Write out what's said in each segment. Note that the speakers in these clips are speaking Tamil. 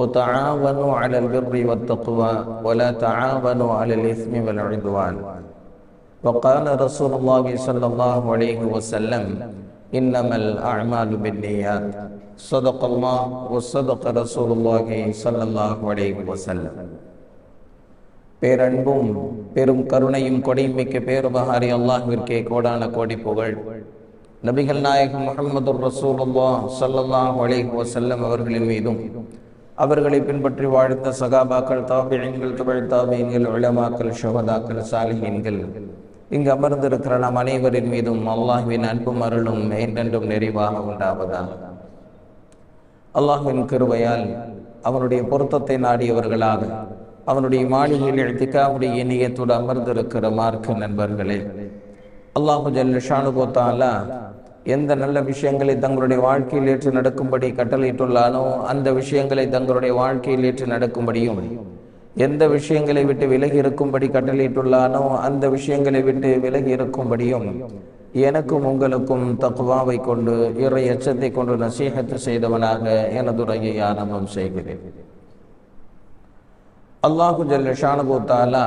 وتعاونوا على البر والتقوى ولا تعاونوا على الإثم والعدوان وقال رسول الله صلى الله عليه وسلم إنما الأعمال بالنيات صدق الله وصدق رسول الله صلى الله عليه وسلم பேரன்பும் பெரும் கருணையும் கொடைமிக்க பேருபகாரி அல்லாஹ்விற்கே கோடான கோடி புகழ் நபிகள் நாயகம் முகமது ரசூலுல்லா ஸல்லல்லாஹு அலைஹி வஸல்லம் அவர்களின் மீதும் அவர்களை பின்பற்றி வாழ்ந்த சகாபாக்கள் தாபியங்கள் தமிழ் தாபியங்கள் உளமாக்கள் ஷோகதாக்கள் சாலிஹீன்கள். இங்கு அமர்ந்திருக்கிற நாம் அனைவரின் மீதும் அல்லாஹுவின் அன்பும் அருளும் என்றென்றும் நிறைவாக உண்டாவதாக அல்லாஹுவின் கிருவையால் அவனுடைய பொருத்தத்தை நாடியவர்களாக அவனுடைய மாளிகையில் எழுத்திக்காவுடைய இணையத்தோடு அமர்ந்திருக்கிற மார்க்க நண்பர்களே அல்லாஹு ஜல்லுஷானுகோத்தாலா எந்த நல்ல விஷயங்களை தங்களுடைய வாழ்க்கையில் ஏற்று நடக்கும்படி கட்டளையிட்டுள்ளானோ அந்த விஷயங்களை தங்களுடைய வாழ்க்கையில் ஏற்று நடக்கும்படியும் எந்த விஷயங்களை விட்டு விலகி இருக்கும்படி கட்டளையிட்டுள்ளானோ அந்த விஷயங்களை விட்டு விலகி இருக்கும்படியும் எனக்கும் உங்களுக்கும் தக்குவாவை கொண்டு இறை எச்சத்தை கொண்டு நசீகத்து செய்தவனாக எனதுரையை ஆரம்பம் செய்கிறேன். அல்லாஹு ஜல்ல தாலா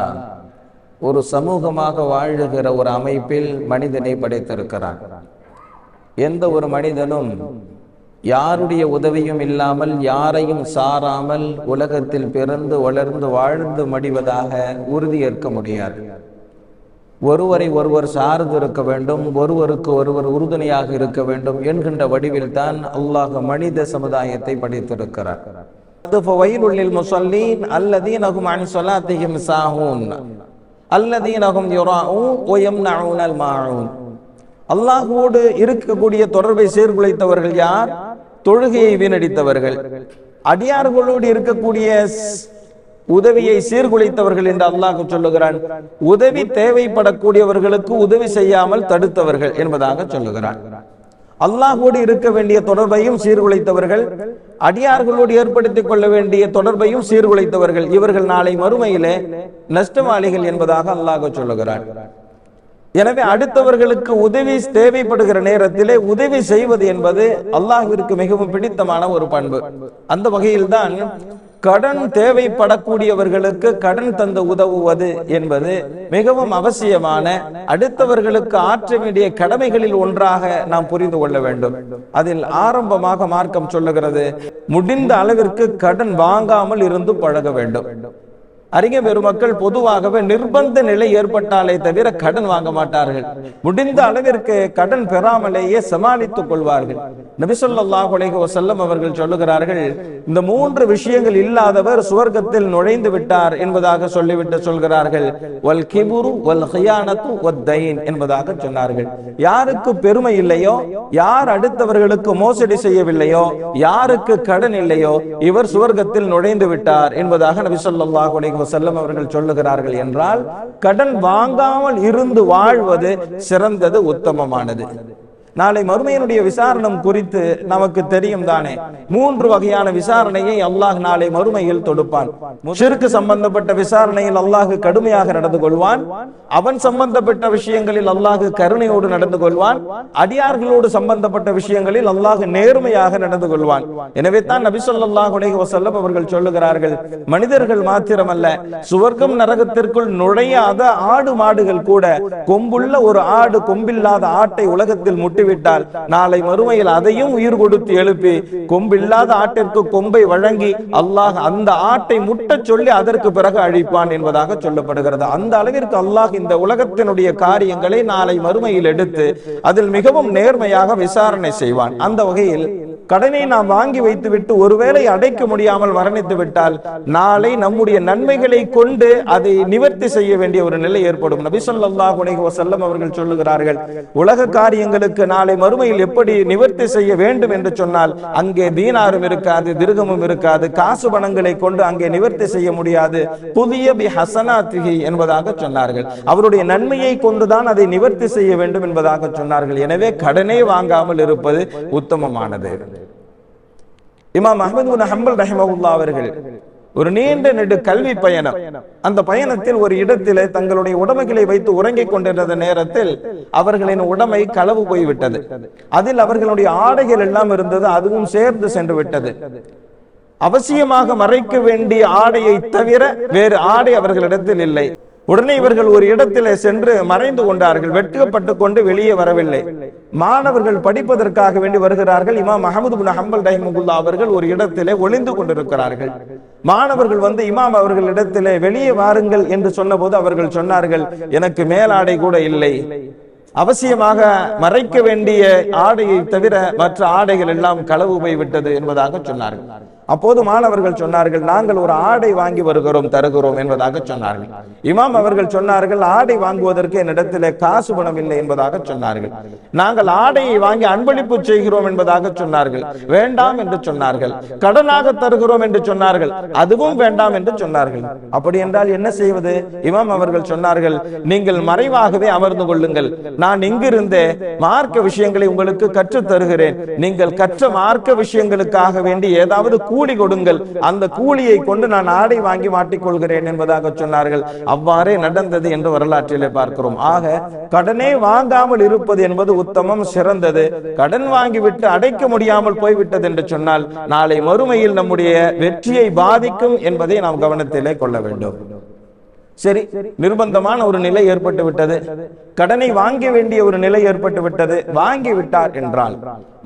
ஒரு சமூகமாக வாழுகிற ஒரு அமைப்பில் மனிதனை படைத்திருக்கிறான். எந்த ஒரு மனிதனும் யாருடைய உதவியும் இல்லாமல் யாரையும் சாராமல் உலகத்தில் பிறந்து வளர்ந்து வாழ்ந்து மடிவதாக உறுதியேற்க முடியாது. ஒருவரை ஒருவர் சார்ந்து இருக்க வேண்டும் ஒருவருக்கு ஒருவர் உறுதுணையாக இருக்க வேண்டும் என்கின்ற வடிவில் தான் அல்லாஹ் மனித சமுதாயத்தை படைத்திருக்கிறார். வயலுள்ளில் முசல்லீன் அல்லதீனகும் அல்லதீனகும் அல்லாஹுவோடு இருக்கக்கூடிய தொடர்பை சீர்குலைத்தவர்கள் யார்? தொழுகையை வீணடித்தவர்கள். அடியார்களோடு இருக்கக்கூடிய உதவியை சீர்குலைத்தவர்கள் என்று அல்லாஹ் சொல்லுகிறான். உதவி தேவைப்படக்கூடியவர்களுக்கு உதவி செய்யாமல் தடுத்தவர்கள் என்பதாக சொல்லுகிறான். அல்லாஹோடு இருக்க வேண்டிய தொடர்பையும் சீர்குலைத்தவர்கள் அடியார்களோடு ஏற்படுத்திக் கொள்ள வேண்டிய தொடர்பையும் சீர்குலைத்தவர்கள். இவர்கள் நாளை மறுமையிலே நஷ்டவாளிகள் என்பதாக அல்லாஹ் சொல்லுகிறான். எனவே அடுத்தவர்களுக்கு உதவி தேவைப்படுகிற நேரத்திலே உதவி செய்வது என்பது அல்லாஹிற்கு மிகவும் பிடித்தமான ஒரு பண்பு. அந்த வகையில் தான் கடன் தேவைப்படக்கூடியவர்களுக்கு கடன் தந்து உதவுவது என்பது மிகவும் அவசியமான அடுத்தவர்களுக்கு ஆற்ற வேண்டிய கடமைகளில் ஒன்றாக நாம் புரிந்து கொள்ள வேண்டும். அதில் ஆரம்பமாக மார்க்கம் சொல்லுகிறது முடிந்த அளவிற்கு கடன் வாங்காமல் இருந்து பழக வேண்டும். அறிஞ பெருமக்கள் பொதுவாகவே நிர்பந்த நிலை ஏற்பட்டாலே தவிர கடன் வாங்க மாட்டார்கள். முடிந்த அளவிற்கு கடன் பெறாமலேயே சமாளித்துக் கொள்வார்கள். நபிசல்லாஹ் உலக வசல்லம் அவர்கள் சொல்லுகிறார்கள் இந்த மூன்று விஷயங்கள் இல்லாதவர் சுவர்க்கத்தில் நுழைந்து விட்டார் என்பதாக சொல்லிவிட்டு சொல்கிறார்கள். வல் கிபுரு வல் ஹியானத்து ஒத்தைன் என்பதாக சொன்னார்கள். யாருக்கு பெருமை இல்லையோ யார் அடுத்தவர்களுக்கு மோசடி செய்யவில்லையோ யாருக்கு கடன் இல்லையோ இவர் சுவர்க்கத்தில் நுழைந்து விட்டார் என்பதாக நபிசல்லாஹ் உலக செல்லும் அவர்கள் சொல்லுகிறார்கள் என்றால் கடன் வாங்காமல் இருந்து வாழ்வது சிறந்தது உத்தமமானது. நாளை மறுமையினுடைய விசாரணம் குறித்து நமக்கு தெரியும் தானே. மூன்று வகையான விசாரணையை அல்லாஹ் நாளை மறுமையில் தொடுப்பான். சிறுக்கு சம்பந்தப்பட்ட விசாரணையில் அல்லாஹ் கடுமையாக நடந்து கொள்வான். அவன் சம்பந்தப்பட்ட விஷயங்களில் அல்லாஹ் கருணையோடு நடந்து கொள்வான். அடியார்களோடு சம்பந்தப்பட்ட விஷயங்களில் அல்லாஹ் நேர்மையாக நடந்து கொள்வான். எனவே தான் நபிசல்லாஹ் உலக வசல்லம் அவர்கள் சொல்லுகிறார்கள் மனிதர்கள் மாத்திரமல்ல சுவர்க்கம் நரகத்திற்குள் நுழையாத ஆடு மாடுகள் கூட கொம்புள்ள ஒரு ஆடு கொம்பில்லாத ஆட்டை உலகத்தில் முட்டி விட்டால் நாளை மறுமையில் அதையும் உயிர் கொடுத்து எழுப்பி கொம்பில்லாத ஆட்டிற்கு கொம்பை வழங்கி அல்லாஹ் அந்த ஆட்டை முட்டச் சொல்லி அதற்கு பிறகு அழிப்பான் என்பதாக சொல்லப்படுகிறது. அந்த அளவிற்கு அல்லாஹ் இந்த உலகத்தினுடைய காரியங்களை நாளை மறுமையில் எடுத்து அதில் மிகவும் நேர்மையாக விசாரணை செய்வான். அந்த வகையில் கடனை நாம் வாங்கி வைத்துவிட்டு ஒருவேளை அடைக்க முடியாமல் மரணித்து விட்டால் நாளை நம்முடைய நன்மைகளை கொண்டு அதை நிவர்த்தி செய்ய வேண்டிய ஒரு நிலை ஏற்படும். நபி சொல்லாஹ் அலைஹி வஸல்லம் அவர்கள் சொல்லுகிறார்கள் உலக காரியங்களுக்கு நாளை மறுமையில் எப்படி நிவர்த்தி செய்ய வேண்டும் என்று சொன்னால் அங்கே தீனாரும் இருக்காது திருகமும் இருக்காது காசு பணங்களை கொண்டு அங்கே நிவர்த்தி செய்ய முடியாது. புதிய பி ஹசனாத்திகி என்பதாக சொன்னார்கள். அவருடைய நன்மையை கொண்டுதான் அதை நிவர்த்தி செய்ய வேண்டும் என்பதாக சொன்னார்கள். எனவே கடனே வாங்காமல் இருப்பது உத்தமமானது. இமாம் அஹமது பின் ஹம்பல் ரஹிமஹுல்லா அவர்கள் ஒரு நீண்ட நெடு கல்வி பயணம். அந்த பயணத்தில் ஒரு இடத்திலே தங்களுடைய உடமைகளை வைத்து உறங்கிக் கொண்டிருந்த நேரத்தில் அவர்களின் உடமை களவு போய்விட்டது. அதில் அவர்களுடைய ஆடைகள் எல்லாம் இருந்தது அதுவும் சேர்ந்து சென்று விட்டது. அவசியமாக மறைக்க வேண்டிய ஆடையை தவிர வேறு ஆடை அவர்களிடத்தில் இல்லை. உடனே இவர்கள் ஒரு இடத்திலே சென்று மறைந்து கொண்டார்கள் வெட்கப்பட்டு கொண்டு வெளியே வரவில்லை. மாணவர்கள் படிப்பதற்காக வேண்டி வருகிறார்கள். இமாம் அகமது பின் ஹம்பல் ரஹிமுல்லா அவர்கள் ஒரு இடத்திலே ஒளிந்து கொண்டிருக்கிறார்கள். மாணவர்கள் வந்து இமாம் அவர்கள் இடத்திலே வெளியே வாருங்கள் என்று சொன்னபோது அவர்கள் சொன்னார்கள் எனக்கு மேலாடை கூட இல்லை. அவசியமாக மறைக்க வேண்டிய ஆடையை தவிர மற்ற ஆடைகள் எல்லாம் களவு போய் விட்டது என்பதாக சொன்னார்கள். அப்போது மாணவர்கள் சொன்னார்கள் நாங்கள் ஒரு ஆடை வாங்கி வருகிறோம் தருகிறோம் என்பதாக சொன்னார்கள். இமாம் அவர்கள் சொன்னார்கள் ஆடை வாங்குவதற்கு என்னிடத்தில் காசு பணம் இல்லை என்பதாக சொன்னார்கள். நாங்கள் ஆடையை வாங்கி அன்பளிப்பு செய்கிறோம் என்பதாக சொன்னார்கள். வேண்டாம் என்று சொன்னார்கள். கடனாக தருகிறோம் என்று சொன்னார்கள். அதுவும் வேண்டாம் என்று சொன்னார்கள். அப்படி என்றால் என்ன செய்வது? இமாம் அவர்கள் சொன்னார்கள் நீங்கள் மறைவாகவே அமர்ந்து கொள்ளுங்கள். நான் இங்கிருந்தே மார்க்க விஷயங்களை உங்களுக்கு கற்றுத் தருகிறேன் நீங்கள் கற்ற மார்க்க விஷயங்களுக்காக வேண்டி ஏதாவது கூலி கொடுங்கள். அந்த கூலியை கொண்டு நான் ஆடை வாங்கி மாட்டிக்கொள்கிறேன் என்பதாக சொன்னார்கள். அவ்வாறே நடந்தது என்று வரலாற்றிலே பார்க்கிறோம். ஆக கடனே வாங்காமல் இருப்பது என்பது உத்தமம் சிறந்தது. கடன் வாங்கிவிட்டு அடைக்க முடியாமல் போய்விட்டது என்று சொன்னால் நாளை மறுமையில் நம்முடைய வெற்றியை பாதிக்கும் என்பதை நாம் கவனத்திலே கொள்ள வேண்டும். சரி நிர்பந்தமான ஒரு நிலை ஏற்பட்டு விட்டது. கடனை வாங்க வேண்டிய ஒரு நிலை ஏற்பட்டு விட்டது. வாங்கி விட்டார் என்றால்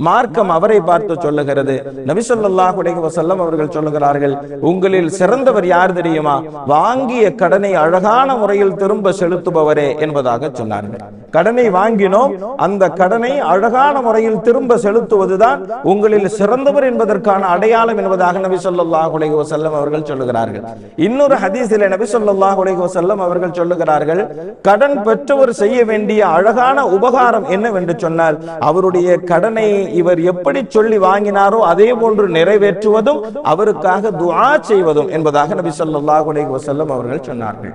மார்க்கம் அவரை பார்த்து சொல்லுகிறது. நபிசல்லாஹு வசல்லம் அவர்கள் சொல்லுகிறார்கள் உங்களில் சிறந்தவர் யார் தெரியுமா? வாங்கிய கடனை அழகான முறையில் திரும்ப செலுத்துபவரே என்பதாக சொன்னார்கள். கடனை வாங்கினோம். அந்த கடனை அழகான முறையில் திரும்ப செலுத்துவதுதான் உங்களில் சிறந்தவர் என்பதற்கான அடையாளம் என்பதாக நபி ஸல்லல்லாஹு அலைஹி வஸல்லம் அவர்கள் சொல்லுகிறார்கள். இன்னொரு ஹதீஸிலே நபி ஸல்லல்லாஹு அலைஹி அவர்கள் சொல்லுகிறார்கள் கடன் பெற்றவர் செய்ய வேண்டிய அழகான உபகாரம் என்னவென்று சொன்னால் அவருடைய கடனை இவர் எப்படி சொல்லி வாங்கினாரோ அதே போன்று நிறைவேற்றுவதும் அவருக்காக துவா செய்வதும் என்பதாக நபி சொல்லாஹ் அலைஹி அவர்கள் சொன்னார்கள்.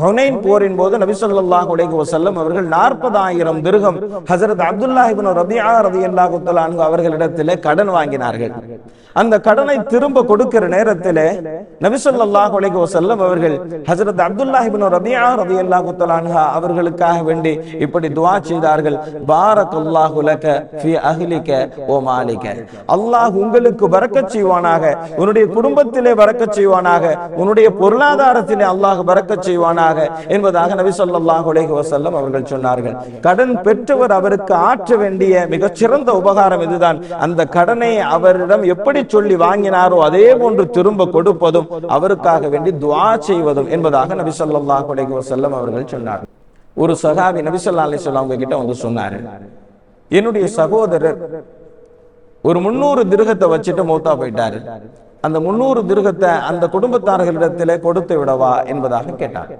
ஹுனைன் போரின் போது நபி ஸல்லல்லாஹு அலைஹி வஸல்லம் அவர்கள் 40000 திர்ஹம் ஹஜரத் அப்துல்லாஹ் இப்னு ரபியா ரலியல்லாஹு தஆலா அன்ஹு அவர்களிடத்திலே கடன் வாங்கினார்கள். அந்த கடனை திரும்ப கொடுக்கிற நேரத்திலே நபி ஸல்லல்லாஹு அலைஹி வஸல்லம் அவர்கள் ஹசரத் அப்துல்லாஹ் இப்னு ரபியா ரலியல்லாஹு தஆலா அவர்களுக்காக வேண்டி இப்படி துவா செய்தார்கள். பாரக்கல்லாஹு உலக ஃபி அஹ்லிக ஓ மாலிக. அல்லாஹ் உங்களுக்கு பரக்கத் செய்வானாக. உன்னுடைய குடும்பத்திலே பரக்கத் செய்வானாக. உன்னுடைய பொருளாதாரத்திலே அல்லாஹ் பரக்கத் செய்வானாக. என்பதாக நபி சொல்லாஹ் உலகி வசல்லம் அவர்கள் சொன்னார்கள். கடன் பெற்றவர் அவருக்கு ஆற்ற வேண்டிய மிகச்சிறந்த உபகாரம் இதுதான். அந்த கடனை அவரிடம் எப்படி சொல்லி வாங்கினாரோ அதே போன்று திரும்ப கொடுப்பதும் அவருக்காக வேண்டி துவா செய்வதும் என்பதாக நபி சொல்லாஹ் உலகி வசல்லம் அவர்கள் சொன்னார்கள். ஒரு சகாபி நபி ஸல்லல்லாஹு அலைஹி வஸல்லம் அவங்க கிட்ட வந்து சொன்னாரு. என்னுடைய சகோதரர் ஒரு முன்னூறு திருகத்தை வச்சுட்டு மூத்தா போயிட்டாரு. அந்த முன்னூறு திருகத்தை அந்த குடும்பத்தார்களிடத்திலே கொடுத்து விடவா என்பதாக கேட்டார்.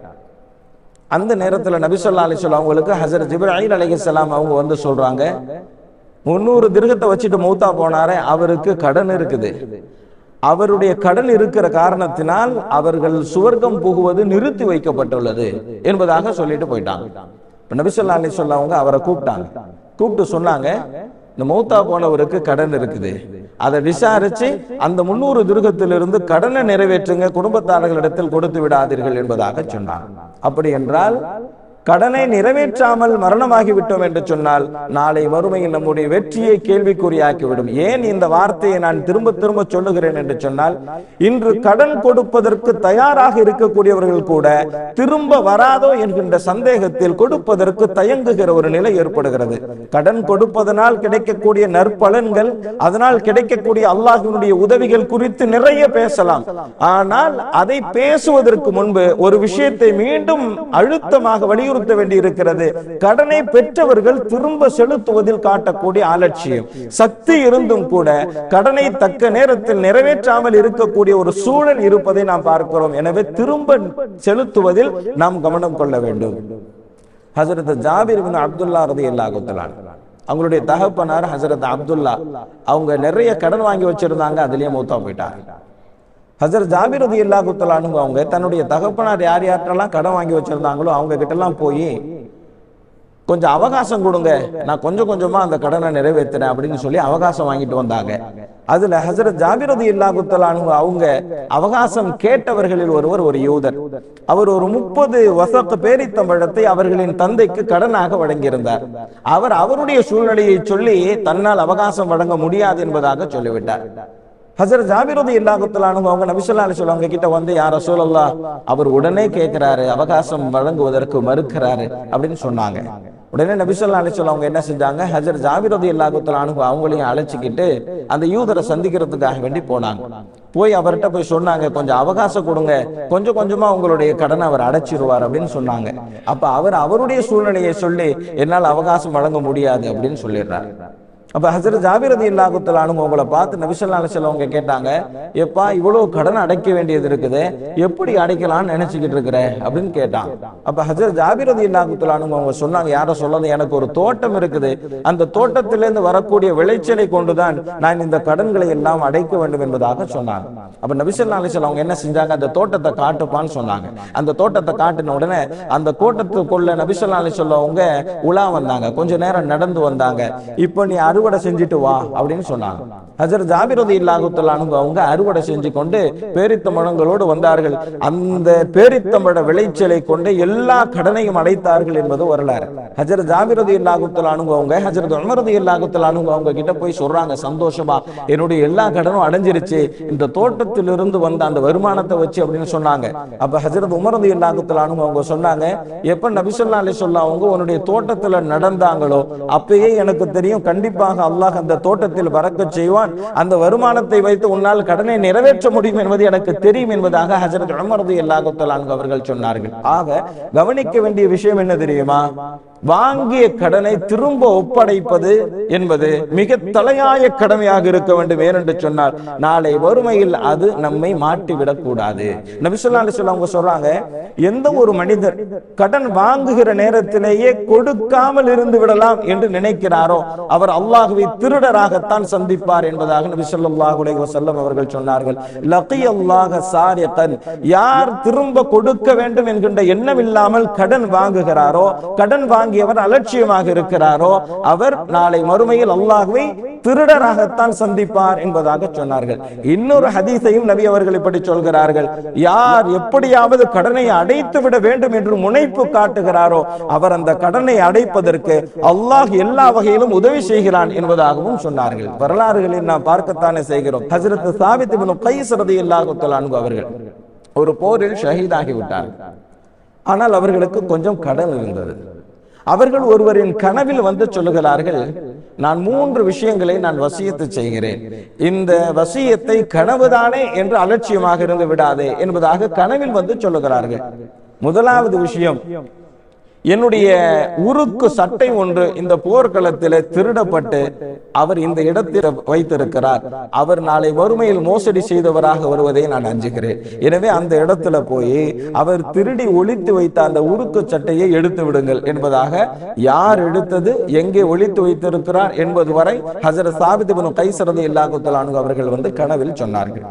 அந்த நேரத்துல நபி ஸல்லல்லாஹு அலைஹி வஸல்லம் அவங்களுக்கு ஹஜரத் ஜிப்ராயில் அலைஹிஸ்ஸலாம் அவங்க வந்து சொல்றாங்க முன்னூறு திருகத்தை வச்சுட்டு மௌத்தா போனாரே அவருக்கு கடன் இருக்குது. அவருடைய கடன் இருக்கிற காரணத்தினால் அவர்கள் சுவர்க்கம் புகுவது நிறுத்தி வைக்கப்பட்டுள்ளது என்பதாக சொல்லிட்டு போயிட்டாங்க. இப்ப நபிசல்லா அலி சொல்லவங்க அவரை கூப்பிட்டாங்க. கூப்பிட்டு சொன்னாங்க இந்த மௌத்தா போனவருக்கு கடன் இருக்குது. அதை விசாரிச்சு அந்த முன்னூறு துருகத்திலிருந்து கடனை நிறைவேற்றுங்க குடும்பத்தாரர்களிடத்தில் கொடுத்து விடாதீர்கள் என்பதாக சொன்னார் அப்படி என்றால் கடனை நிறைவேற்றாமல் மரணமாகிவிட்டோம் என்று சொன்னால் நாளை வறுமையில் நம்முடைய வெற்றியை கேள்விக்குறியாக்கிவிடும். ஏன் இந்த வார்த்தையை நான் திரும்ப திரும்ப சொல்லுகிறேன் என்று சொன்னால் இன்று கடன் கொடுப்பதற்கு தயாராக இருக்கக்கூடியவர்கள் கூட திரும்ப வராதோ என்கின்ற சந்தேகத்தில் கொடுப்பதற்கு தயங்குகிற ஒரு நிலை ஏற்படுகிறது. கடன் கொடுப்பதனால் கிடைக்கக்கூடிய நற்பலன்கள் அதனால் கிடைக்கக்கூடிய அல்லாஹினுடைய உதவிகள் குறித்து நிறைய பேசலாம். ஆனால் அதை பேசுவதற்கு முன்பு ஒரு விஷயத்தை மீண்டும் அழுத்தமாக வலியுறுத்தி வலியுறுத்த வேண்டியிருக்கிறது. கடனை பெற்றவர்கள் திரும்ப செலுத்துவதில் காட்டக்கூடிய அலட்சியம். சக்தி இருந்தும் கூட கடனை தக்க நேரத்தில் நிறைவேற்றாமல் இருக்கக்கூடிய ஒரு சூழல் இருப்பதை நாம் பார்க்கிறோம். எனவே திரும்ப செலுத்துவதில் நாம் கவனம் கொள்ள வேண்டும். ஹசரத் ஜாபிர் அப்துல்லா ரதி அல்லாஹுத்தலான் அவங்களுடைய தகப்பனார் ஹசரத் அப்துல்லா. அவங்க நிறைய கடன் வாங்கி வச்சிருந்தாங்க. அதுலயே மூத்தா போயிட்டாங்க. ஹசரத் ஜாபிர் ரதி அல்லாஹுத்தலானுங்க அவங்க தன்னுடைய தகப்பனார் யார் யார்கிட்டலாம் கடன் வாங்கி வச்சிருந்தாங்களோ அவங்க கிட்ட எல்லாம் போய் கொஞ்சம் அவகாசம் கொடுங்க. நான் கொஞ்சம் கொஞ்சமாக அந்த கடனை நிறைவேற்றுறேன் அப்படின்னு சொல்லி அவகாசம் வாங்கிட்டு வந்தாங்க. அதில் ஹசரத் ஜாபிரதி இல்லாகுத்தலானுங்க அவங்க அவகாசம் கேட்டவர்களில் ஒருவர் ஒரு யூதர். அவர் ஒரு முப்பது வசத்து பேரித்தம்பழத்தை அவர்களின் தந்தைக்கு கடனாக வழங்கியிருந்தார். அவர் அவருடைய சூழ்நிலையை சொல்லி தன்னால் அவகாசம் வழங்க முடியாது என்பதாக சொல்லிவிட்டார். ஹசரத் ஜாபிரதி இல்லாகுத்தலானுங்க அவங்க நபிசல்லா சொல்லுவாங்க கிட்ட வந்து யார சூழல்லா அவர் உடனே கேட்கிறாரு அவகாசம் வழங்குவதற்கு மறுக்கிறாரு அப்படின்னு சொன்னாங்க. உடனே நபிசல்லா அலி அவங்க என்ன செஞ்சாங்க? ஹசர் ஜாபிரதி இல்லாகுத்தலானுங்க அவங்களையும் அழைச்சிக்கிட்டு அந்த யூதரை சந்திக்கிறதுக்காக வேண்டி போனாங்க. போய் அவர்கிட்ட போய் சொன்னாங்க கொஞ்சம் அவகாசம் கொடுங்க கொஞ்சம் கொஞ்சமா உங்களுடைய கடனை அவர் அடைச்சிருவார் அப்படின்னு சொன்னாங்க. அப்ப அவர் அவருடைய சூழ்நிலையை சொல்லி என்னால் அவகாசம் வழங்க முடியாது அப்படின்னு சொல்லிடுறாரு. அப்ப ஹசரத் ஜாபிரதி இல்லாகுத்தலானு உங்களை பார்த்து நபிசல்லா செல்லவங்க கேட்டாங்க எப்பா இவ்வளவு கடன் அடைக்க வேண்டியது இருக்குது எப்படி அடைக்கலாம்னு நினைச்சுக்கிட்டு இருக்கிற? அப்படின்னு கேட்டான். அப்ப ஹசரத் ஜாபிரதி இல்லாகுத்தலானு அவங்க சொன்னாங்க யாரோ சொல்லாது எனக்கு ஒரு தோட்டம் இருக்குது. அந்த தோட்டத்திலிருந்து வரக்கூடிய விளைச்சலை கொண்டுதான் நான் இந்த கடன்களை எல்லாம் அடைக்க வேண்டும் என்பதாக சொன்னாங்க. அப்ப நபிசல்லா அலிசல் அவங்க என்ன செஞ்சாங்க? அந்த தோட்டத்தை காட்டுப்பான்னு சொன்னாங்க. அந்த தோட்டத்தை காட்டின உடனே அந்த தோட்டத்துக்குள்ள நபிசல்லா அலிசல் அவங்க உலா வந்தாங்க. கொஞ்ச நேரம் நடந்து வந்தாங்க. இப்போ நீ அறுவடை செஞ்சுட்டு வா அப்படின்னு சொன்னாங்க. ஹஜர் ஜாபிரதி இல்லாகுத்தலானு அவங்க அறுவடை செஞ்சு கொண்டு பேரித்தம்பழங்களோடு வந்தார்கள். அந்த பேரித்தம்பழ விளைச்சலை கொண்டு எல்லா கடனையும் அடைத்தார்கள் என்பது வரலாறு. ஹஜர் ஜாபிரதி இல்லாகுத்தலானு அவங்க ஹஜரத் உமரதி இல்லாகுத்தலானு அவங்க கிட்ட போய் சொல்றாங்க சந்தோஷமா என்னுடைய எல்லா கடனும் அடைஞ்சிருச்சு இந்த தோட்டத்திலிருந்து வந்த அந்த வருமானத்தை வச்சு அப்படின்னு சொன்னாங்க. அப்ப ஹஜரத் உமரதி இல்லாகுத்தலானு அவங்க சொன்னாங்க எப்ப நபிசல்லா அலி சொல்ல அவங்க உன்னுடைய தோட்டத்துல நடந்தாங்களோ அப்பயே எனக்கு தெரியும் கண்டிப்பாக அல்லாஹ் அந்த தோட்டத்தில் பறக்க செய்வான். அந்த வருமானத்தை வைத்து உன்னால் கடனை நிறைவேற்ற முடியும் என்பது எனக்கு தெரியும் என்பதாக ஹசரத் உமரது எல்லாகுத்தலான் அவர்கள் சொன்னார்கள். ஆக கவனிக்க வேண்டிய விஷயம் என்ன தெரியுமா? வாங்கிய கடனை திரும்ப ஒப்படைப்பது என்பது மிக தலையாய கடமையாக இருக்க வேண்டும் ஏனென்று சொன்னால் நாளை வறுமையில் அது நம்மை மாட்டிவிடக் கூடாது நபிசுல்லா அலிஸ்லாம் சொல்றாங்க எந்த ஒரு மனிதர் கடன் வாங்குகிற நேரத்திலேயே கொடுக்காமல் இருந்து விடலாம் என்று நினைக்கிறாரோ அவர் அல்லாஹுவை திருடராகத்தான் சந்திப்பார் என்பதாக நபி ஸல்லல்லாஹு அலைஹி அவர்கள் சொன்னார்கள். லகி அல்லாஹ சாரிகன் யார் திரும்ப கொடுக்க வேண்டும் என்கின்ற எண்ணம் இல்லாமல் கடன் வாங்குகிறாரோ கடன் வாங்கியவர் அலட்சியமாக இருக்கிறாரோ அவர் நாளை மறுமையில் அல்லாஹுவை திருடராகத்தான் சந்திப்பார் என்பதாக சொன்னார்கள். இன்னொரு ஹதீஸையும் நபி அவர்கள் இப்படி சொல்கிறார்கள். யார் எப்படியாவது கடனை அடைத்து விட வேண்டும் என்று முனைப்பு காட்டுகிறாரோ அவர் அந்த கடனை அடைப்பதற்கு அல்லாஹ் எல்லா வகையிலும் உதவி செய்கிறான் என்பதாகவும் சொன்னார்கள். வரலாறுகளில் நாம் பார்க்கத்தானே செய்கிறோம். ஹசரத் சாவித் இப்னு கைஸ் ரலியல்லாஹு தஆலா அவர்கள் ஒரு போரில் ஷஹீதாகி விட்டார்கள் ஆனால் அவர்களுக்கு கொஞ்சம் கடன் இருந்தது. அவர்கள் ஒருவரின் கனவில் வந்து சொல்லுகிறார்கள் நான் மூன்று விஷயங்களை நான் வசியத்து செய்கிறேன். இந்த வசியத்தை கனவுதானே என்று அலட்சியமாக இருந்து விடாதே என்பதாக கனவில் வந்து சொல்லுகிறார்கள். முதலாவது விஷயம் என்னுடைய உருக்கு சட்டை ஒன்று இந்த போர்க்களத்தில் திருடப்பட்டு அவர் இந்த இடத்தில் வைத்திருக்கிறார். அவர் நாளை வறுமையில் மோசடி செய்தவராக வருவதை நான் அஞ்சுகிறேன். எனவே அந்த இடத்துல போய் அவர் திருடி ஒழித்து வைத்த அந்த உருக்கு சட்டையை எடுத்து விடுங்கள் என்பதாக யார் எடுத்தது எங்கே ஒழித்து வைத்திருக்கிறார் என்பது வரை ஹசரத் சாபித் இப்னு கைசரது இல்லாகுத்தலானு அவர்கள் வந்து கனவில் சொன்னார்கள்.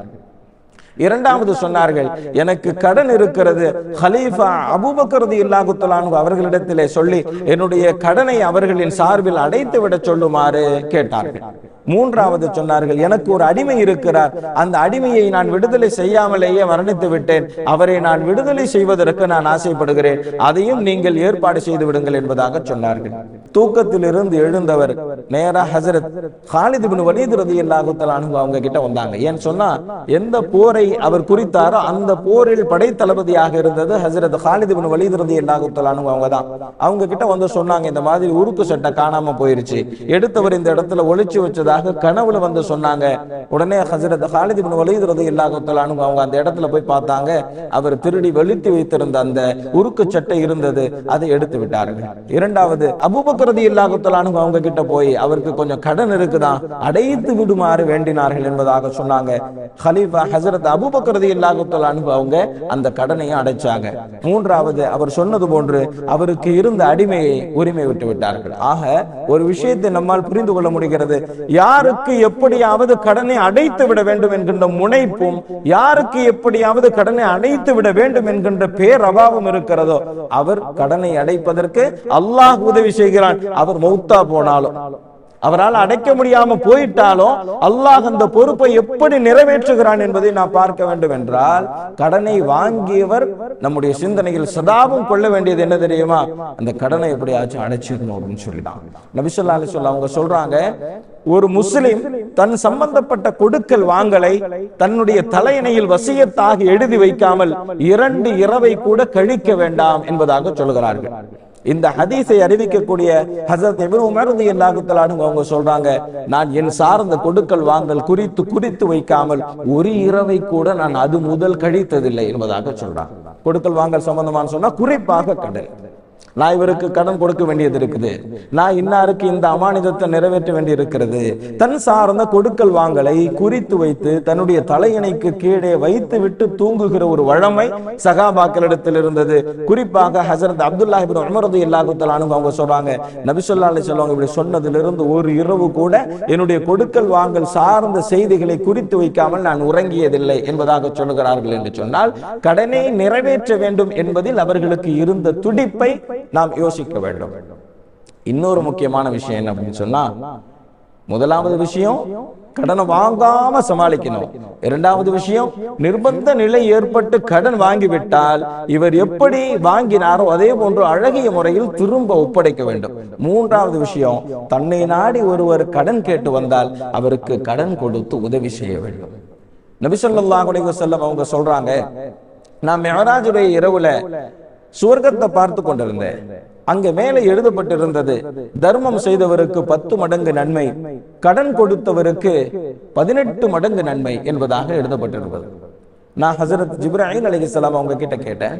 இரண்டாவது சொன்னார்கள் எனக்கு கடன் இருக்கிறது. ஹலீஃபா அபூபக்கரது இல்லாகுத்தலானு அவர்களிடத்திலே சொல்லி என்னுடைய கடனை அவர்களின் சார்பில் அடைத்து விட சொல்லுமாறு கேட்டார்கள். மூன்றாவது சொன்னார்கள் எனக்கு ஒரு அடிமை இருக்கிறார். அந்த அடிமையை நான் விடுதலை செய்யாமலேயே மரணித்து விட்டேன். அவரை நான் விடுதலை செய்வதற்கு நான் ஆசைப்படுகிறேன். அதையும் நீங்கள் ஏற்பாடு செய்து விடுங்கள் என்பதாக சொன்னார்கள். தூக்கத்திலிருந்து எழுந்தவர் நேரா ஹசரத் ஹாலித் பின் வலீத் ரதி தஆலா அவங்க கிட்ட வந்தாங்க. ஏன் சொன்னா எந்த போரை அவர் குறித்தாரோ அந்த போரில் படை தளபதியாக இருந்தது ஹசரத் ஹாலித் பின் வலீத் ரதி தஆலா அவங்க தான். அவங்க கிட்ட வந்து சொன்னாங்க இந்த மாதிரி உருக்கு சட்டை காணாம போயிருச்சு. எடுத்தவர் இந்த இடத்துல ஒழிச்சு வச்சதா இருந்ததாக கனவுல வந்து சொன்னாங்க. உடனே ஹசரத் ஹாலித் இப்னு வலீத் ரலியல்லாஹு தஆலா அவங்க அந்த இடத்துல போய் பார்த்தாங்க. அவர் திருடி வெளுத்தி வைத்திருந்த அந்த உருக்கு சட்டை இருந்தது. அதை எடுத்து விட்டார்கள். இரண்டாவது அபுபக்ரதி ரலியல்லாஹு அவங்க கிட்ட போய் அவருக்கு கொஞ்சம் கடன் இருக்குதான் அடைத்து விடுமாறு வேண்டினார்கள் என்பதாக சொன்னாங்க. ஹலீஃபா ஹசரத் அபுபக்ரதி ரலியல்லாஹு அவங்க அந்த கடனையும் அடைச்சாங்க. மூன்றாவது அவர் சொன்னது போன்று அவருக்கு இருந்த அடிமையை உரிமை விட்டு விட்டார்கள். ஆக ஒரு விஷயத்தை நம்மால் புரிந்து கொள்ள முடிகிறது. யாருக்கு எப்படியாவது கடனை அடைத்து விட வேண்டும் என்கின்ற முனைப்பும் யாருக்கு எப்படியாவது கடனை அடைத்து விட வேண்டும் என்கின்ற பேரபாவம் இருக்கிறதோ அவர் கடனை அடைப்பதற்கு அல்லாஹ் உதவி செய்கிறான். அவர் மௌத்தா போனாலும். அவரால் அடைக்க முடியாம போயிட்டாலும் அல்லாஹ் அந்த பொறுப்பை எப்படி நிறைவேற்றுகிறான் என்பதை நாம் பார்க்க வேண்டும் என்றால் கடனை வாங்கியவர் நம்முடைய சிந்தனையில் சதாவும் கொள்ள வேண்டியது என்ன தெரியுமா? அந்த கடனை எப்படியாச்சும் அடைச்சிடணும் அப்படின்னு சொல்லிட்டான். நபிசல்லா அலி சொல்ல அவங்க சொல்றாங்க ஒரு முஸ்லிம் தன் சம்பந்தப்பட்ட கொடுக்கல் வாங்கலை தன்னுடைய தலையணையில் வசியத்தாக எழுதி வைக்காமல் இரண்டு இரவை கூட கழிக்க வேண்டாம் என்பதாக சொல்கிறார்கள். இந்த ஹதீஸை அறிவிக்கக்கூடிய ஹசரத் இபின் உமர் ரலியல்லாஹு தஆலா அவங்க சொல்றாங்க நான் என் சார்ந்த கொடுக்கல் வாங்கல் குறித்து குறித்து வைக்காமல் ஒரு இரவை கூட நான் அது முதல் கழித்ததில்லை என்பதாக சொல்றாங்க. கொடுக்கல் வாங்கல் சம்பந்தமான சொன்னா குறிப்பாக கடன் நான் இவருக்கு கடன் கொடுக்க வேண்டியது இருக்குது. நான் இன்னாருக்கு இந்த அமானிதத்தை நிறைவேற்ற வேண்டி இருக்கிறது தன் சார்ந்த கொடுக்கல் வாங்கலை குறித்து வைத்து தன்னுடைய தலையணைக்கு கீழே வைத்து விட்டு தூங்குகிற ஒரு வழமை சகாபாக்களிடத்தில் இருந்தது. குறிப்பாக ஹசரத் அப்துல்லா இப்னு உமர் ரலியல்லாஹு அவங்க சொல்றாங்க நபி சொல்லுவாங்க அலைஹி இப்படி சொன்னதிலிருந்து ஒரு இரவு கூட என்னுடைய கொடுக்கல் வாங்கல் சார்ந்த செய்திகளை குறித்து வைக்காமல் நான் உறங்கியதில்லை என்பதாக சொல்லுகிறார்கள் என்று சொன்னால் கடனை நிறைவேற்ற வேண்டும் என்பதில் அவர்களுக்கு இருந்த துடிப்பை நாம் யோசிக்க வேண்டும். இன்னொரு முக்கியமான விஷயம் என்ன அப்படின்னு சொன்னா முதலாவது விஷயம் கடனை வாங்காம சமாளிக்கணும். இரண்டாவது விஷயம் நிர்பந்த நிலை ஏற்பட்டு கடன் வாங்கிவிட்டால் இவர் எப்படி வாங்கினாரோ அதே போன்று அழகிய முறையில் திரும்ப ஒப்படைக்க வேண்டும். மூன்றாவது விஷயம் தன்னை நாடி ஒருவர் கடன் கேட்டு வந்தால் அவருக்கு கடன் கொடுத்து உதவி செய்ய வேண்டும். நபி ஸல்லல்லாஹு அவங்க சொல்றாங்க நான் மெஹராஜுடைய இரவுல சுவர்க்கத்தை பார்த்து கொண்டிருந்தேன். அங்க மேலே எழுதப்பட்டிருந்தது தர்மம் செய்தவருக்கு பத்து மடங்கு நன்மை கடன் கொடுத்தவருக்கு பதினெட்டு மடங்கு நன்மை என்பதாக எழுதப்பட்டிருந்தது. நான் ஹசரத் ஜிப்ராஹிம் அலைஹிஸ்ஸலாம் அவங்க கிட்ட கேட்டேன்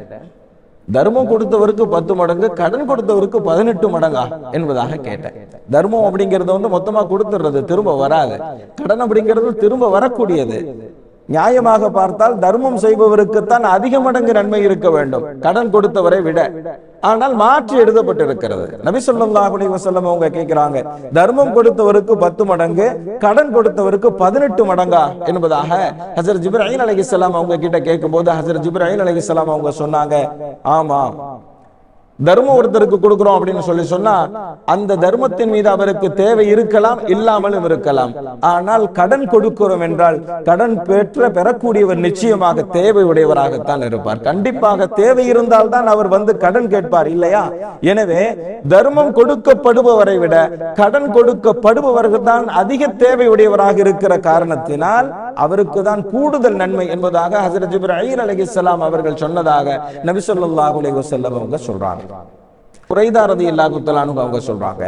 தர்மம் கொடுத்தவருக்கு பத்து மடங்கு கடன் கொடுத்தவருக்கு பதினெட்டு மடங்கா? என்பதாக கேட்டேன். தர்மம் அப்படிங்கிறது வந்து மொத்தமா கொடுத்துடுறது திரும்ப வராது. கடன் அப்படிங்கிறது திரும்ப வரக்கூடியது. நியாயமாக பார்த்தால் தர்மம் செய்பவருக்குத்தான் அதிக மடங்கு நன்மை இருக்க வேண்டும். கடன் கொடுத்தவரை விட. ஆனால் மாற்றி எழுதப்பட்டிருக்கிறது. நபி ஸல்லல்லாஹு அவங்க கேட்கிறாங்க தர்மம் கொடுத்தவருக்கு பத்து மடங்கு கடன் கொடுத்தவருக்கு பதினெட்டு மடங்கா என்பதாக ஹசரத் ஜிப்ராஹிம் அலைஹிஸ்ஸலாம் அவங்க கிட்ட கேட்கும்போது ஹசரத் ஜிப்ராஹிம் அலைஹிஸ்ஸலாம் அவங்க சொன்னாங்க ஆமா தர்மம் ஒருத்தருக்கு கொடுக்கிறோம் அப்படின்னு சொல்லி சொன்னா அந்த தர்மத்தின் மீது அவருக்கு தேவை இருக்கலாம் இல்லாமலும் இருக்கலாம். ஆனால் கடன் கொடுக்கிறோம் என்றால் கடன் பெற்ற பெறக்கூடியவர் நிச்சயமாக தேவை உடையவராகத்தான் இருப்பார். கண்டிப்பாக தேவை இருந்தால் தான் அவர் வந்து கடன் கேட்பார் இல்லையா? எனவே தர்மம் கொடுக்கப்படுபவரை விட கடன் கொடுக்கப்படுபவர்கள் தான் அதிக தேவை உடையவராக இருக்கிற காரணத்தினால் அவருக்கு தான் கூடுதல் நன்மை என்பதாக ஹசரத் ஜிப்ராஹிம் அலைஹிஸ்ஸலாம் அவர்கள் சொன்னதாக நபிசல்லாஹ் செல்லவங்க அவங்க சொல்றாங்க. குறைதா ரலியல்லாஹு தஆலா அவங்க சொல்றாங்க.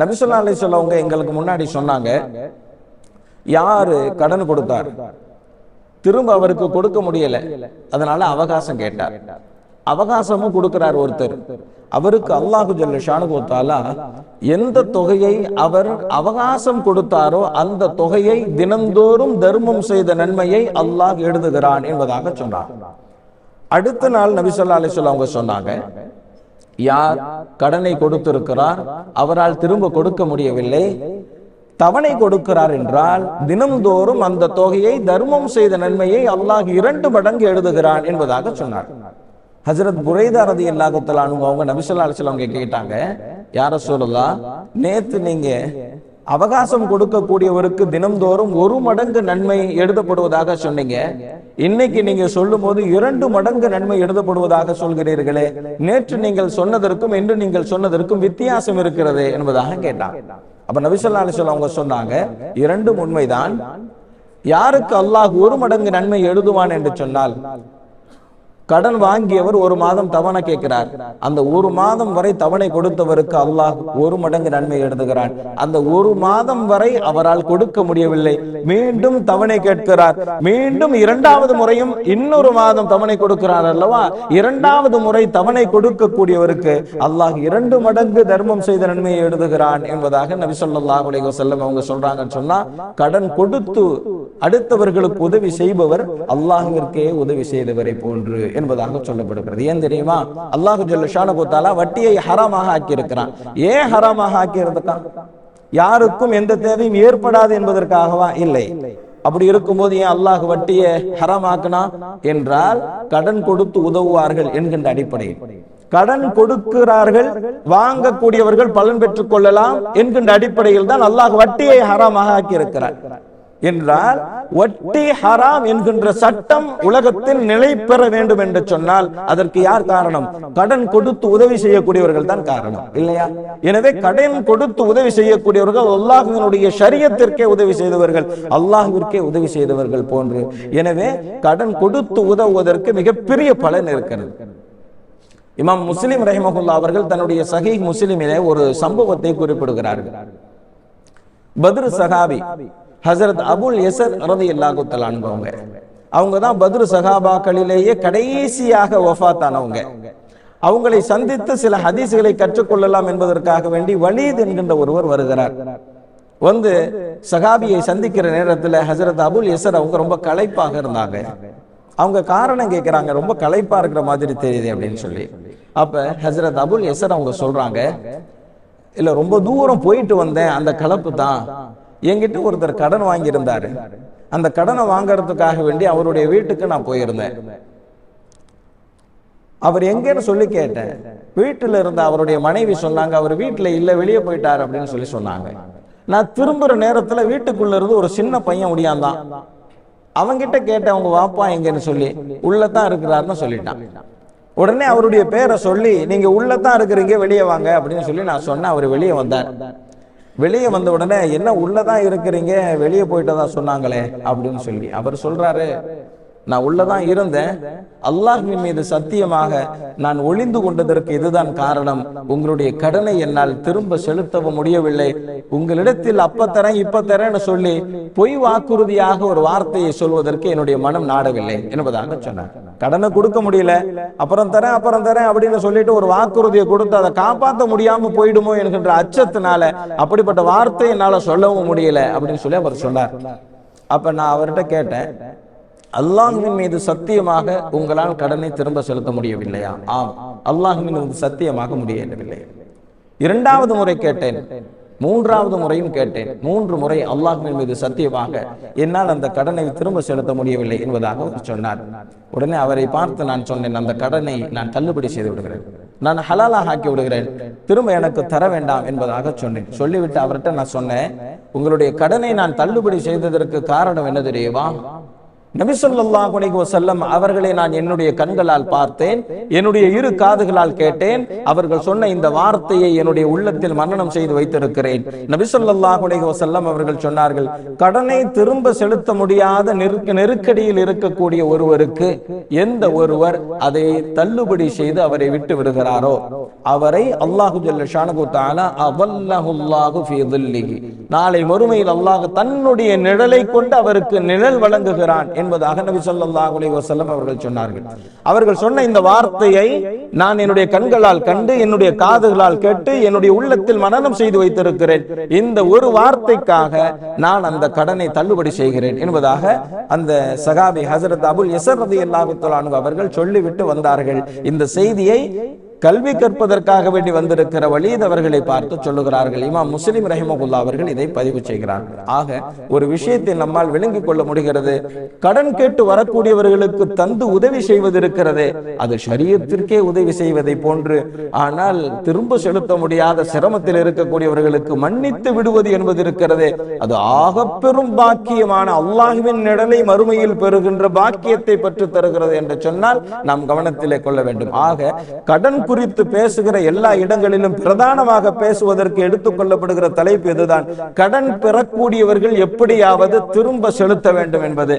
நபி ஸல்லல்லாஹு அலைஹி எங்களுக்கு முன்னாடி சொன்னாங்க யாரு கடன் கொடுத்தார்? திரும்ப அவருக்கு கொடுக்க முடியல. அதனால அவகாசம் கேட்டார். அவகாசமும் கொடுக்கிறார் ஒருத்தர். அவருக்கு அல்லாஹு ஜல்ல கொடுத்தாலா எந்த தொகையை அவர் அவகாசம் கொடுத்தாரோ அந்த தொகையை தினந்தோறும் தர்மம் செய்த நன்மையை அல்லாஹ் எழுதுகிறான் என்பதாக சொன்னார். அடுத்த நாள் நபி ஸல்லல்லாஹு அலைஹி அவங்க சொன்னாங்க யார் கடனை கொடுத்திருக்கிறார் அவரால் திரும்ப கொடுக்க முடியவில்லை. தவணை கொடுக்கிறார் என்றால் தினம்தோறும் அந்த தொகையை தர்மம் செய்த நன்மையை அல்லாஹ் இரண்டு மடங்கு எழுதுகிறான் என்பதாக சொன்னார். ஹஜரத் புரைதா ரதி அல்லாஹுத்தலானு அவங்க நபிசல்லா அலிஸ்லாம் அவங்க கேட்டாங்க யார சொல்லலாம் நேத்து நீங்க அவகாசம் கொடுக்கக்கூடியவருக்கு தினம்தோறும் ஒரு மடங்கு நன்மை எழுதப்படுவதாக சொன்னீங்க. இன்னைக்கு நீங்க சொல்லும் போது இரண்டு மடங்கு நன்மை எழுதப்படுவதாக சொல்கிறீர்களே. நேற்று நீங்கள் சொன்னதற்கும் இன்று நீங்கள் சொன்னதற்கும் வித்தியாசம் இருக்கிறது என்பதாக கேட்டான். அப்ப நபிசல்லா அலிஸ்லாம் அவங்க சொன்னாங்க இரண்டும் உண்மைதான். யாருக்கு அல்லாஹ் ஒரு மடங்கு நன்மை எழுதுவான் என்று சொன்னால் கடன் வாங்கியவர் ஒரு மாதம் தவணை கேட்கிறார். அந்த ஒரு மாதம் வரை தவணை கொடுத்தவருக்கு அல்லாஹ் ஒரு மடங்கு நன்மை எழுதுகிறான். அந்த ஒரு மாதம் வரை அவரால் கொடுக்க முடியவில்லை. மீண்டும் தவணை கேட்கிறார். மீண்டும் இரண்டாவது முறையும் இன்னொரு மாதம் தவணை கொடுக்கிறார் அல்லவா? இரண்டாவது முறை தவணை கொடுக்கக்கூடியவருக்கு அல்லாஹ் இரண்டு மடங்கு தர்மம் செய்த நன்மையை எழுதுகிறான் என்பதாக நபி சொல்லாஹ் அலைஹி அவங்க சொல்றாங்கன்னு சொன்னா கடன் கொடுத்து அடுத்தவர்களுக்கு உதவி செய்பவர் அல்லாஹிற்கே உதவி செய்தவரை போன்று என்பதாக சொல்லப்படுகிறது. ஏன் தெரியுமா? அல்லாஹு ஜல்ல ஷானகுத்தாலா வட்டியை ஹராமாக ஆக்கியிருக்கிறான். ஏன் ஹராமாக ஆக்கி யாருக்கும் எந்த தேவையும் ஏற்படாது என்பதற்காகவா? இல்லை. அப்படி இருக்கும்போது ஏன் அல்லாஹ் வட்டியை ஹராமாக்குனா? என்றால் கடன் கொடுத்து உதவுவார்கள் என்கின்ற அடிப்படையில். கடன் கொடுக்கிறார்கள் வாங்கக்கூடியவர்கள் பலன் பெற்றுக் கொள்ளலாம் என்கின்ற அடிப்படையில் தான் அல்லாஹ் வட்டியை ஹராமாக ஆக்கி இருக்கிறார் என்றால் வட்டி ஹராம் என்கின்ற சட்டம் உலகத்தில் நிலை பெற வேண்டும் என்று சொன்னால் அதற்கு யார் காரணம்? கடன் கொடுத்து உதவி செய்யக்கூடியவர்கள் தான் காரணம் இல்லையா? எனவே கடன் கொடுத்து உதவி செய்யக்கூடியவர்கள் அல்லாஹுவினுடைய சரியத்திற்கே உதவி செய்தவர்கள் அல்லாஹுவிற்கே உதவி செய்தவர்கள் போன்று. எனவே கடன் கொடுத்து உதவுவதற்கு மிகப்பெரிய பலன் இருக்கிறது. இமாம் முஸ்லிம் ரஹிமகுல்லா அவர்கள் தன்னுடைய சகி முஸ்லிமிலே ஒரு சம்பவத்தை குறிப்பிடுகிறார்கள். பத்ரு சஹாபி ஹசரத் அபுல் எசர் ரதி அல்லாஹு அவங்க அவங்க தான் பத்ரு சகாபாக்களிலேயே கடைசியாக ஒஃபாத்தானவங்க அவங்களை சந்தித்து சில ஹதீஸ்களை கற்றுக்கொள்ளலாம் என்பதற்காக வேண்டி வலீத் என்கின்ற ஒருவர் வருகிறார். வந்து சகாபியை சந்திக்கிற நேரத்துல ஹசரத் அபுல் எசர் அவங்க ரொம்ப களைப்பாக இருந்தாங்க. அவங்க காரணம் கேட்குறாங்க ரொம்ப களைப்பா இருக்கிற மாதிரி தெரியுது அப்படின்னு சொல்லி. அப்ப ஹசரத் அபுல் எசர் அவங்க சொல்றாங்க இல்ல ரொம்ப தூரம் போயிட்டு வந்தேன் அந்த கலப்பு தான். என்கிட்ட ஒருத்தர் கடன் வாங்கியிருந்தாரு. அந்த கடனை வாங்கறதுக்காக வேண்டி அவருடைய வீட்டுக்கு நான் போயிருந்தேன். அவர் எங்கன்னு சொல்லி கேட்டேன். வீட்டுல இருந்த அவருடைய மனைவி சொன்னாங்க அவர் வீட்டுல இல்ல வெளியே போயிட்டாரு அப்படின்னு சொல்லி சொன்னாங்க. நான் திரும்புற நேரத்துல வீட்டுக்குள்ள இருந்து ஒரு சின்ன பையன் ஒடியாந்தான். அவங்கிட்ட கேட்டேன் அவங்க வாப்பா எங்கன்னு சொல்லி? உள்ளதான் இருக்கிறாருன்னு சொல்லிட்டான். உடனே அவருடைய பேரை சொல்லி நீங்க உள்ளதான் இருக்கிறீங்க வெளியே வாங்க அப்படின்னு சொல்லி நான் சொன்னேன். அவர் வெளியே வந்தார். வெளியே வந்த உடனே என்ன உள்ளதான் இருக்கிறீங்க? வெளியே போயிட்டதா சொன்னாங்களே அப்படின்னு சொல்லி. அவர் சொல்றாரு நான் உள்ளதான் இருந்தேன். அல்லாஹ்வின் மீது சத்தியமாக நான் ஒளிந்து கொண்டதற்கு இதுதான் காரணம். உங்களுடைய கடனை என்னால் திரும்ப செலுத்தவும் முடியவில்லை. உங்களிடத்தில் அப்ப தரேன் இப்ப தரேன்னு சொல்லி பொய் வாக்குறுதியாக ஒரு வார்த்தையை சொல்வதற்கு என்னுடைய மனம் நாடவில்லை என்பதாக சொன்னார். கடனை கொடுக்க முடியல. அப்புறம் தரேன் அப்புறம் தரேன் அப்படின்னு சொல்லிட்டு ஒரு வாக்குறுதியை கொடுத்து அதை காப்பாற்ற முடியாம போயிடுமோ என்கின்ற அச்சத்தினால அப்படிப்பட்ட வார்த்தை என்னால சொல்லவும் முடியல அப்படின்னு சொல்லி அவர் சொன்னார். அப்ப நான் அவர்கிட்ட கேட்டேன் அல்லாஹுவின் மீது சத்தியமாக உங்களால் கடனை திரும்ப செலுத்த முடியவில்லையா? ஆம். அல்லாஹுவின் மீது சத்தியமாக முடியவில்லை. இரண்டாவது முறை கேட்டேன். மூன்றாவது முறையும் கேட்டேன். மூன்று முறை அல்லாஹ்வின் மீது சத்தியமாக என்னால் அந்த கடனை திரும்ப செலுத்த முடியவில்லை என்பதாக அவர் சொன்னார். உடனே அவரை பார்த்து நான் சொன்னேன் அந்த கடனை நான் தள்ளுபடி செய்து விடுகிறேன். நான் ஹலாலாக ஆக்கி விடுகிறேன். திரும்ப எனக்கு தர வேண்டாம் என்பதாக சொன்னேன். சொல்லிவிட்டு அவர்கிட்ட நான் சொன்னேன் உங்களுடைய கடனை நான் தள்ளுபடி செய்ததற்கு காரணம் என்ன தெரியுமா? நபிசல்லாஹ் அலைஹி செல்லம் அவர்களை நான் என்னுடைய கண்களால் பார்த்தேன் என்னுடைய இரு காதுகளால் கேட்டேன் அவர்கள் சொன்ன இந்த வார்த்தையை என்னுடைய உள்ளத்தில் மன்னனம் செய்து வைத்திருக்கிறேன். நபிசல்லாஹ் அலைஹி செல்லம் அவர்கள் சொன்னார்கள் கடனை திரும்ப செலுத்த முடியாத நெருக்க நெருக்கடியில் இருக்கக்கூடிய ஒருவருக்கு எந்த ஒருவர் அதை தள்ளுபடி செய்து அவரை விட்டு விடுகிறாரோ அவரை அல்லாஹு ஜல்ல ஷானகு நாளை மறுமையில் அல்லாஹ் தன்னுடைய நிழலை கொண்டு அவருக்கு நிழல் வழங்குகிறான் என்பதாக நபி சொல்லாஹ் அலைஹி அவர்கள் சொன்னார்கள். அவர்கள் சொன்ன இந்த வார்த்தையை நான் என்னுடைய கண்களால் கண்டு என்னுடைய காதுகளால் கேட்டு என்னுடைய உள்ளத்தில் மனனம் செய்து வைத்திருக்கிறேன். இந்த ஒரு வார்த்தைக்காக நான் அந்த கடனை தள்ளுபடி செய்கிறேன் என்பதாக அந்த சகாபி ஹசரத் அபுல் எசர் ரதி அல்லாஹு அவர்கள் சொல்லிவிட்டு வந்தார்கள். இந்த செய்தியை கல்வி கற்பதற்காக வேண்டி வந்திருக்கிற வலீத் அவர்களை பார்த்து சொல்லுகிறார்கள். இமாம் முஸ்லிம் ரஹிமகுல்லா அவர்கள் இதை பதிவு செய்கிறார்கள் ஆக ஒரு விஷயத்தை நம்மால் விளங்கிக் கொள்ள முடிகிறது. கடன் கேட்டு வரக்கூடியவர்களுக்கு தந்து உதவி செய்வது இருக்கிறது அது சரீரத்திற்கே உதவி செய்வதை போன்று. ஆனால் திரும்ப செலுத்த முடியாத சிரமத்தில் இருக்கக்கூடியவர்களுக்கு மன்னித்து விடுவது என்பது இருக்கிறது அது ஆக பெரும் பாக்கியமான அல்லாஹுவின் நிழலை மறுமையில் பெறுகின்ற பாக்கியத்தை பெற்று தருகிறது என்று சொன்னால் நாம் கவனத்திலே கொள்ள வேண்டும். ஆக கடன் குறித்து பேசுகிற எல்லா இடங்களிலும் பிரதானமாக பேசுவதற்கு எடுத்துக்கொள்ளப்படுகிற தலைப்பு இதுதான். கடன் பெறக்கூடியவர்கள் எப்படியாவது திரும்ப செலுத்த வேண்டும் என்பது.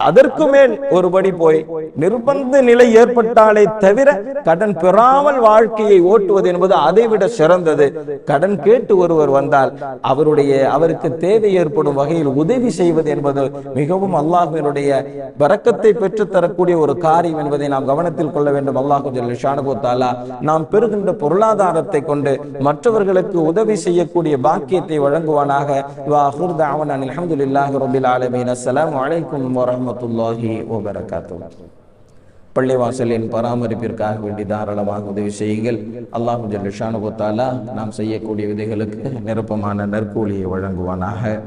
அதற்கு மேல் ஒருபடி போய் நிர்பந்த நிலை ஏற்பட்டாலே தவிர கடன் பெறாமல் வாழ்க்கையை ஓட்டுவது என்பது அதைவிட சிறந்தது. கடன் கேட்டு ஒருவர் வந்தால் அவருடைய அவருக்கு தேவை ஏற்படும் வகையில் உதவி செய்வது என்பது மிகவும் அல்லாஹினுடைய வரக்கத்தை பெற்று தரக்கூடிய ஒரு காரியம் என்பதை நாம் கவனத்தில் கொள்ள வேண்டும். அல்லாஹு ஷானுபோத்தாலா நாம் பெறுகின்ற பொருளாதாரத்தை கொண்டு மற்றவர்களுக்கு உதவி செய்யக்கூடிய பாக்கியத்தை வழங்குவானாக. அல்ஹம்துலில்லாஹி ரபில் ஆலமீன். அஸ்ஸலாமு அலைக்கும் வரமத்துல்லாஹி வபரகாத்துஹு. பள்ளிவாசலின் பராமரிப்பிற்காக வேண்டி தாராளமாக உதவி செய்யுங்கள். அல்லாஹு ஜல்லுஷானு நாம் செய்யக்கூடிய விதைகளுக்கு நிரப்பமான நற்கூலியை வழங்குவானாக.